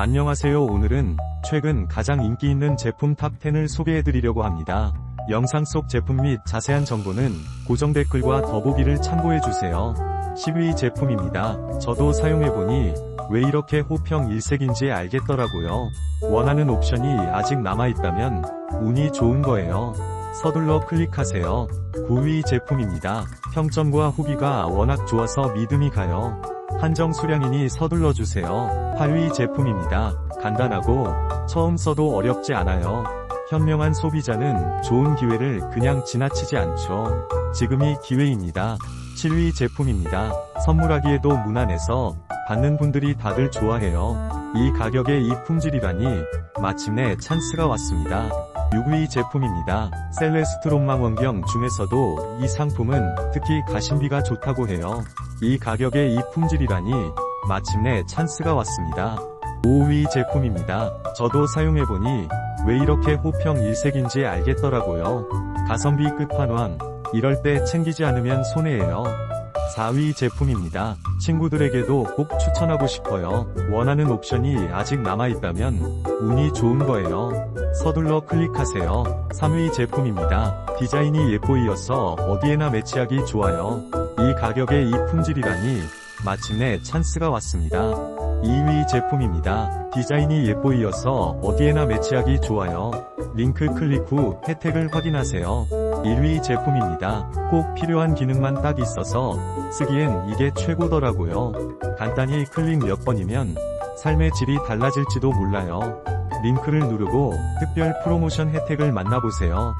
안녕하세요 오늘은 최근 가장 인기 있는 제품 탑10을 소개해드리려고 합니다. 영상 속 제품 및 자세한 정보는 고정 댓글과 더보기를 참고해주세요. 10위 제품입니다. 저도 사용해보니 왜 이렇게 호평 일색인지 알겠더라고요. 원하는 옵션이 아직 남아있다면 운이 좋은 거예요. 서둘러 클릭하세요. 9위 제품입니다. 평점과 후기가 워낙 좋아서 믿음이 가요. 한정 수량이니 서둘러 주세요. 8위 제품입니다. 간단하고 처음 써도 어렵지 않아요. 현명한 소비자는 좋은 기회를 그냥 지나치지 않죠. 지금이 기회입니다. 7위 제품입니다. 선물하기에도 무난해서 받는 분들이 다들 좋아해요. 이 가격에 이 품질이라니 마침내 찬스가 왔습니다. 6위 제품입니다. 셀레스트롬 망 원경 중에서도 이 상품은 특히 가심비가 좋다고 해요. 이 가격에 이 품질이라니 마침내 찬스가 왔습니다. 5위 제품입니다. 저도 사용해보니 왜 이렇게 호평 일색인지 알겠더라고요. 가성비 끝판왕. 이럴 때 챙기지 않으면 손해예요. 4위 제품입니다. 친구들에게도 꼭 추천하고 싶어요. 원하는 옵션이 아직 남아있다면 운이 좋은 거예요. 서둘러 클릭하세요. 3위 제품입니다. 디자인이 예뻐이어서 어디에나 매치하기 좋아요. 이 가격에 이 품질이라니 마침내 찬스가 왔습니다. 2위 제품입니다. 디자인이 예뻐이어서 어디에나 매치하기 좋아요. 링크 클릭 후 혜택을 확인하세요. 1위 제품입니다. 꼭 필요한 기능만 딱 있어서 쓰기엔 이게 최고더라고요. 간단히 클릭 몇 번이면 삶의 질이 달라질지도 몰라요. 링크를 누르고 특별 프로모션 혜택을 만나보세요.